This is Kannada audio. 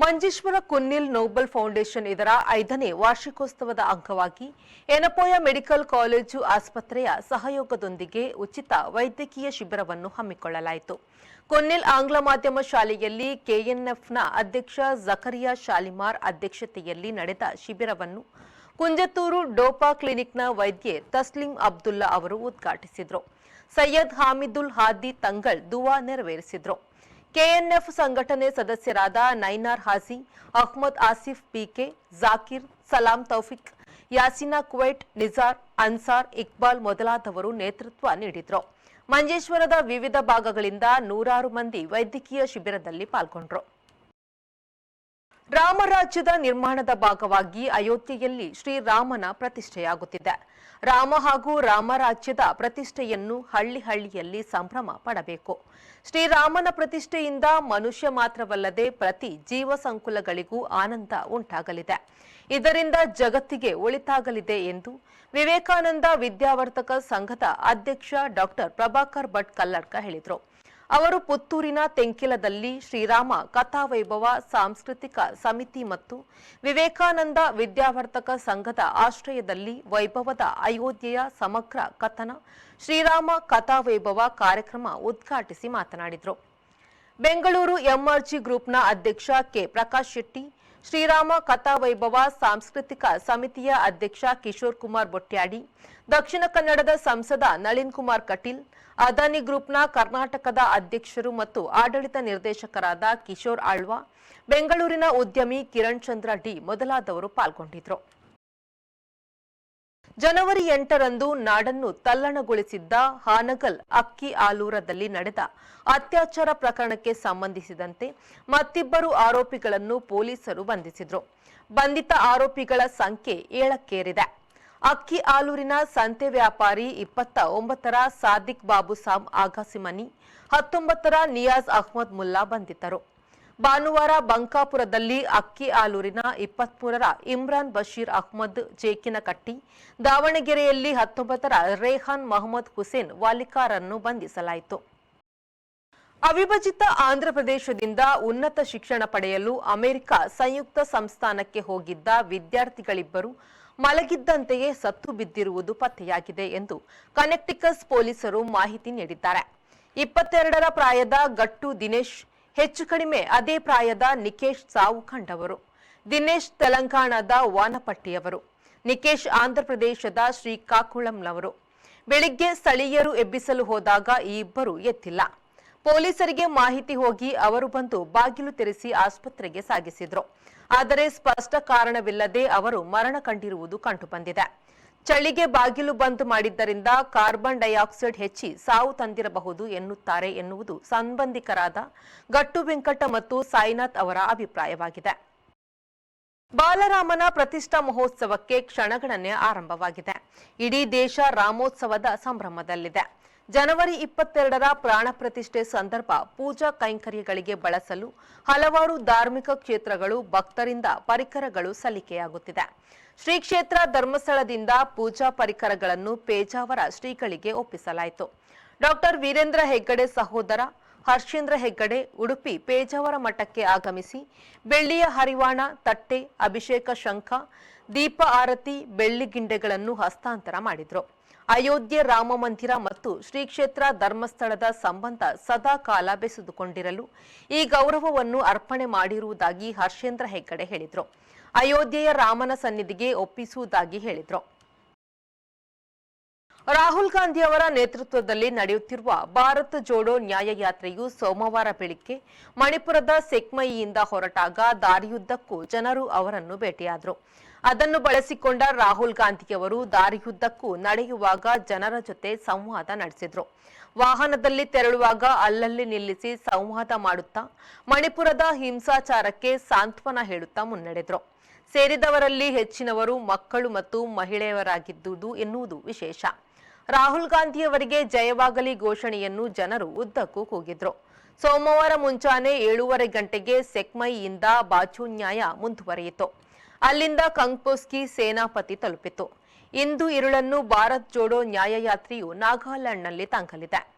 ಮಂಜೇಶ್ವರ ಕುನ್ನಿಲ್ ನೋಬಲ್ ಫೌಂಡೇಶನ್ ಇದರ ಐದನೇ ವಾರ್ಷಿಕೋತ್ಸವದ ಅಂಗವಾಗಿ ಎನಪೋಯ ಮೆಡಿಕಲ್ ಕಾಲೇಜು ಆಸ್ಪತ್ರೆಯ ಸಹಯೋಗದೊಂದಿಗೆ ಉಚಿತ ವೈದ್ಯಕೀಯ ಶಿಬಿರವನ್ನು ಹಮ್ಮಿಕೊಳ್ಳಲಾಯಿತು. ಕೊನ್ನಿಲ್ ಆಂಗ್ಲ ಮಾಧ್ಯಮ ಶಾಲೆಯಲ್ಲಿ ಕೆಎನ್ಎಫ್ನ ಅಧ್ಯಕ್ಷ ಜಕರಿಯಾ ಶಾಲಿಮಾರ್ ಅಧ್ಯಕ್ಷತೆಯಲ್ಲಿ ನಡೆದ ಶಿಬಿರವನ್ನು ಕುಂಜತ್ತೂರು ಡೋಪಾ ಕ್ಲಿನಿಕ್ನ ವೈದ್ಯೆ ತಸ್ಲಿಂ ಅಬ್ದುಲ್ಲಾ ಅವರು ಉದ್ಘಾಟಿಸಿದರು. ಸೈಯದ್ ಹಾಮಿದುಲ್ ಹಾದಿ ತಂಗಳ್ ದುವಾ ನೆರವೇರಿಸಿದರು. ಕೆಎನ್ಎಫ್ ಸಂಘಟನೆ ಸದಸ್ಯರಾದ ನೈನಾರ್ ಹಾಸಿ, ಅಹ್ಮದ್ ಆಸಿಫ್ ಪಿಕೆ, ಜಾಕಿರ್, ಸಲಾಂ ತೌಫಿಕ್, ಯಾಸಿನಾ ಕುವೈಟ್, ನಿಜಾರ್, ಅನ್ಸಾರ್, ಇಕ್ಬಾಲ್ ಮೊದಲಾದವರು ನೇತೃತ್ವ ನೀಡಿದ್ರು. ಮಂಜೇಶ್ವರದ ವಿವಿಧ ಭಾಗಗಳಿಂದ ನೂರಾರು ಮಂದಿ ವೈದ್ಯಕೀಯ ಶಿಬಿರದಲ್ಲಿ ಪಾಲ್ಗೊಂಡ್ರು. ರಾಮರಾಜ್ಯದ ನಿರ್ಮಾಣದ ಭಾಗವಾಗಿ ಅಯೋಧ್ಯೆಯಲ್ಲಿ ಶ್ರೀರಾಮನ ಪ್ರತಿಷ್ಠೆಯಾಗುತ್ತಿದೆ. ರಾಮ ಹಾಗೂ ರಾಮರಾಜ್ಯದ ಪ್ರತಿಷ್ಠೆಯನ್ನು ಹಳ್ಳಿ ಹಳ್ಳಿಯಲ್ಲಿ ಸಂಭ್ರಮ ಪಡಬೇಕು. ಶ್ರೀರಾಮನ ಪ್ರತಿಷ್ಠೆಯಿಂದ ಮನುಷ್ಯ ಮಾತ್ರವಲ್ಲದೆ ಪ್ರತಿ ಜೀವ ಸಂಕುಲಗಳಿಗೂ ಆನಂದ ಉಂಟಾಗಲಿದೆ. ಇದರಿಂದ ಜಗತ್ತಿಗೆ ಒಳಿತಾಗಲಿದೆ ಎಂದು ವಿವೇಕಾನಂದ ವಿದ್ಯಾವರ್ತಕ ಸಂಘದ ಅಧ್ಯಕ್ಷ ಡಾಕ್ಟರ್ ಪ್ರಭಾಕರ್ ಭಟ್ ಕಲ್ಲಡ್ಕ ಹೇಳಿದರು. ಅವರು ಪುತ್ತೂರಿನ ತೆಂಕಿಲದಲ್ಲಿ ಶ್ರೀರಾಮ ಕಥಾವೈಭವ, ಸಾಂಸ್ಕೃತಿಕ ಸಮಿತಿ ಮತ್ತು ವಿವೇಕಾನಂದ ವಿದ್ಯಾವರ್ತಕ ಸಂಘದ ಆಶ್ರಯದಲ್ಲಿ ವೈಭವದ ಅಯೋಧ್ಯೆಯ ಸಮಗ್ರ ಕಥನ, ಶ್ರೀರಾಮ ಕಥಾವೈಭವ ಕಾರ್ಯಕ್ರಮ ಉದ್ಘಾಟಿಸಿ ಮಾತನಾಡಿದರು. ಬೆಂಗಳೂರು ಎಂಆರ್ಜಿ ಗ್ರೂಪ್ನ ಅಧ್ಯಕ್ಷ ಕೆ. ಪ್ರಕಾಶ್ ಶೆಟ್ಟಿ ಶ್ರೀರಾಮ ಕಥಾವೈಭವ ಸಾಂಸ್ಕೃತಿಕ ಸಮಿತಿಯ ಅಧ್ಯಕ್ಷ ಕಿಶೋರ್ ಕುಮಾರ್ ಬೊಟ್ಯಾಡಿ, ದಕ್ಷಿಣ ಕನ್ನಡದ ಸಂಸದ ನಳಿನ್ ಕುಮಾರ್ ಕಟೀಲ್, ಅದಾನಿ ಗ್ರೂಪ್ನ ಕರ್ನಾಟಕದ ಅಧ್ಯಕ್ಷರು ಮತ್ತು ಆಡಳಿತ ನಿರ್ದೇಶಕರಾದ ಕಿಶೋರ್ ಆಳ್ವಾ, ಬೆಂಗಳೂರಿನ ಉದ್ಯಮಿ ಕಿರಣ್ ಚಂದ್ರ ಡಿ ಮೊದಲಾದವರು ಪಾಲ್ಗೊಂಡಿದ್ರು. ಜನವರಿ ಎಂಟರಂದು ನಾಡನ್ನು ತಲ್ಲಣಗೊಳಿಸಿದ್ದ ಹಾನಗಲ್ ಅಕ್ಕಿ ಆಲೂರದಲ್ಲಿ ನಡೆದ ಅತ್ಯಾಚಾರ ಪ್ರಕರಣಕ್ಕೆ ಸಂಬಂಧಿಸಿದಂತೆ ಮತ್ತಿಬ್ಬರು ಆರೋಪಿಗಳನ್ನು ಪೊಲೀಸರು ಬಂಧಿಸಿದ್ರು. ಬಂಧಿತ ಆರೋಪಿಗಳ ಸಂಖ್ಯೆ ಏಳಕ್ಕೇರಿದೆ. ಅಕ್ಕಿ ಆಲೂರಿನ ಸಂತೆ ವ್ಯಾಪಾರಿ ಇಪ್ಪತ್ತ ಒಂಬತ್ತರ ಸಾದಿಕ್ ಬಾಬು ಸಾಮ್ ಆಗಾಸಿಮನಿ ಹತ್ತೊಂಬತ್ತರ ನಿಯಾಜ್ ಅಹ್ಮದ್ ಮುಲ್ಲಾ ಬಂಧಿತರು. ಭಾನುವಾರ ಬಂಕಾಪುರದಲ್ಲಿ ಅಕ್ಕಿ ಆಲೂರಿನ ಇಪ್ಪತ್ಮೂರರ ಇಮ್ರಾನ್ ಬಶೀರ್ ಅಹ್ಮದ್ ಜೇಕಿನಕಟ್ಟಿ ದಾವಣಗೆರೆಯಲ್ಲಿ ಹತ್ತೊಂಬತ್ತರ ರೇಹಾನ್ ಮೊಹಮ್ಮದ್ ಹುಸೇನ್ ವಾಲಿಕಾರನ್ನು ಬಂಧಿಸಲಾಯಿತು. ಅವಿಭಜಿತ ಆಂಧ್ರಪ್ರದೇಶದಿಂದ ಉನ್ನತ ಶಿಕ್ಷಣ ಪಡೆಯಲು ಅಮೆರಿಕ ಸಂಯುಕ್ತ ಸಂಸ್ಥಾನಕ್ಕೆ ಹೋಗಿದ್ದ ವಿದ್ಯಾರ್ಥಿಗಳಿಬ್ಬರು ಮಲಗಿದ್ದಂತೆಯೇ ಸತ್ತು ಬಿದ್ದಿರುವುದು ಪತ್ತೆಯಾಗಿದೆ ಎಂದು ಕನೆಕ್ಟಿಕಸ್ ಪೊಲೀಸರು ಮಾಹಿತಿ ನೀಡಿದ್ದಾರೆ. ಇಪ್ಪತ್ತೆರಡರ ಪ್ರಾಯದ ಗಟ್ಟು ದಿನೇಶ್ ಹೆಚ್ಚು ಕಡಿಮೆ ಅದೇ ಪ್ರಾಯದ ನಿಕೇಶ್ ಸಾವು ಕಂಡವರು. ದಿನೇಶ್ ತೆಲಂಗಾಣದ ವಾನಪಟ್ಟಿಯವರು. ನಿಕೇಶ್ ಆಂಧ್ರಪ್ರದೇಶದ ಶ್ರೀಕಾಕುಳಂನವರು. ಬೆಳಿಗ್ಗೆ ಸ್ಥಳೀಯರು ಎಬ್ಬಿಸಲು ಹೋದಾಗ ಈ ಇಬ್ಬರು ಎತ್ತಿಲ್ಲ. ಪೊಲೀಸರಿಗೆ ಮಾಹಿತಿ ಹೋಗಿ ಅವರು ಬಂದು ಬಾಗಿಲು ತೆರೆಸಿ ಆಸ್ಪತ್ರೆಗೆ ಸಾಗಿಸಿದ್ರು. ಆದರೆ ಸ್ಪಷ್ಟ ಕಾರಣವಿಲ್ಲದೆ ಅವರು ಮರಣ ಕಂಡಿರುವುದು ಕಂಡುಬಂದಿದೆ. ಚಳಿಗೆ ಬಾಗಿಲು ಬಂದ್ ಮಾಡಿದ್ದರಿಂದ ಕಾರ್ಬನ್ ಡೈಆಕ್ಸೈಡ್ ಹೆಚ್ಚಿ ಸಾವು ತಂದಿರಬಹುದು ಎನ್ನುತ್ತಾರೆ ಎನ್ನುವುದು ಸಂಬಂಧಿಕರಾದ ಗಟ್ಟು ವೆಂಕಟ ಮತ್ತು ಸಾಯಿನಾಥ್ ಅವರ ಅಭಿಪ್ರಾಯವಾಗಿದೆ. ಬಾಲರಾಮನ ಪ್ರತಿಷ್ಠಾ ಮಹೋತ್ಸವಕ್ಕೆ ಕ್ಷಣಗಣನೆ ಆರಂಭವಾಗಿದೆ. ಇಡೀ ದೇಶ ರಾಮೋತ್ಸವದ ಸಂಭ್ರಮದಲ್ಲಿದೆ. ಜನವರಿ ಇಪ್ಪತ್ತೆರಡರ ಪ್ರಾಣ ಪ್ರತಿಷ್ಠೆ ಸಂದರ್ಭ ಪೂಜಾ ಕೈಂಕರ್ಯಗಳಿಗೆ ಬಳಸಲು ಹಲವಾರು ಧಾರ್ಮಿಕ ಕ್ಷೇತ್ರಗಳು ಭಕ್ತರಿಂದ ಪರಿಕರಗಳು ಸಲ್ಲಿಕೆಯಾಗುತ್ತಿದೆ. ಶ್ರೀ ಕ್ಷೇತ್ರ ಧರ್ಮಸ್ಥಳದಿಂದ ಪೂಜಾ ಪರಿಕರಗಳನ್ನು ಪೇಜಾವರ ಶ್ರೀಗಳಿಗೆ ಒಪ್ಪಿಸಲಾಯಿತು. ಡಾಕ್ಟರ್ ವೀರೇಂದ್ರ ಹೆಗ್ಗಡೆ ಸಹೋದರ ಹರ್ಷೇಂದ್ರ ಹೆಗ್ಗಡೆ ಉಡುಪಿ ಪೇಜಾವರ ಮಠಕ್ಕೆ ಆಗಮಿಸಿ ಬೆಳ್ಳಿಯ ಹರಿವಾಣ, ತಟ್ಟೆ, ಅಭಿಷೇಕ ಶಂಖ, ದೀಪ ಆರತಿ, ಬೆಳ್ಳಿ ಗಿಂಡೆಗಳನ್ನು ಹಸ್ತಾಂತರ ಮಾಡಿದ್ರು. ಅಯೋಧ್ಯೆ ರಾಮ ಮಂದಿರ ಮತ್ತು ಶ್ರೀ ಕ್ಷೇತ್ರ ಧರ್ಮಸ್ಥಳದ ಸಂಬಂಧ ಸದಾ ಕಾಲ ಬೆಸೆದುಕೊಂಡಿರಲು ಈ ಗೌರವವನ್ನು ಅರ್ಪಣೆ ಮಾಡಿರುವುದಾಗಿ ಹರ್ಷೇಂದ್ರ ಹೆಗ್ಗಡೆ ಹೇಳಿದರು. ಅಯೋಧ್ಯೆಯ ರಾಮನ ಸನ್ನಿಧಿಗೆ ಒಪ್ಪಿಸುವುದಾಗಿ ಹೇಳಿದ್ರು. ರಾಹುಲ್ ಗಾಂಧಿ ಅವರ ನೇತೃತ್ವದಲ್ಲಿ ನಡೆಯುತ್ತಿರುವ ಭಾರತ ಜೋಡೋ ನ್ಯಾಯಯಾತ್ರೆಯು ಸೋಮವಾರ ಬೆಳಿಗ್ಗೆ ಮಣಿಪುರದ ಸೆಕ್ಮಯಿಯಿಂದ ಹೊರಟಾಗ ದಾರಿಯುದ್ದಕ್ಕೂ ಜನರು ಅವರನ್ನು ಭೇಟಿಯಾದರು. ಅದನ್ನು ಬಳಸಿಕೊಂಡ ರಾಹುಲ್ ಗಾಂಧಿಯವರು ದಾರಿಯುದ್ದಕ್ಕೂ ನಡೆಯುವಾಗ ಜನರ ಜೊತೆ ಸಂವಾದ ನಡೆಸಿದ್ರು. ವಾಹನದಲ್ಲಿ ತೆರಳುವಾಗ ಅಲ್ಲಲ್ಲಿ ನಿಲ್ಲಿಸಿ ಸಂವಾದ ಮಾಡುತ್ತಾ ಮಣಿಪುರದ ಹಿಂಸಾಚಾರಕ್ಕೆ ಸಾಂತ್ವನ ಹೇಳುತ್ತಾ ಮುನ್ನಡೆದರು. ಸೇರಿದವರಲ್ಲಿ ಹೆಚ್ಚಿನವರು ಮಕ್ಕಳು ಮತ್ತು ಮಹಿಳೆಯರಾಗಿದ್ದುದು ಎನ್ನುವುದು ವಿಶೇಷ. ರಾಹುಲ್ ಗಾಂಧಿಯವರಿಗೆ ಜಯವಾಗಲಿ ಘೋಷಣೆಯನ್ನು ಜನರು ಉದ್ದಕ್ಕೂ ಕೂಗಿದ್ರು. ಸೋಮವಾರ ಮುಂಚಾನೆ ಏಳೂವರೆ ಗಂಟೆಗೆ ಸೆಕ್ಮೈಯಿಂದ ಬಾಚುನ್ಯಾಯ ಮುಂದುವರಿಯಿತು. ಅಲ್ಲಿಂದ ಕಂಗ್ಪೋಸ್ಕಿ ಸೇನಾಪತಿ ತಲುಪಿತು. ಇಂದು ಇರುಳನ್ನು ಭಾರತ್ ಜೋಡೋ ನ್ಯಾಯಯಾತ್ರೆಯು ನಾಗಾಲ್ಯಾಂಡ್ನಲ್ಲಿ ತಂಗಲಿದೆ.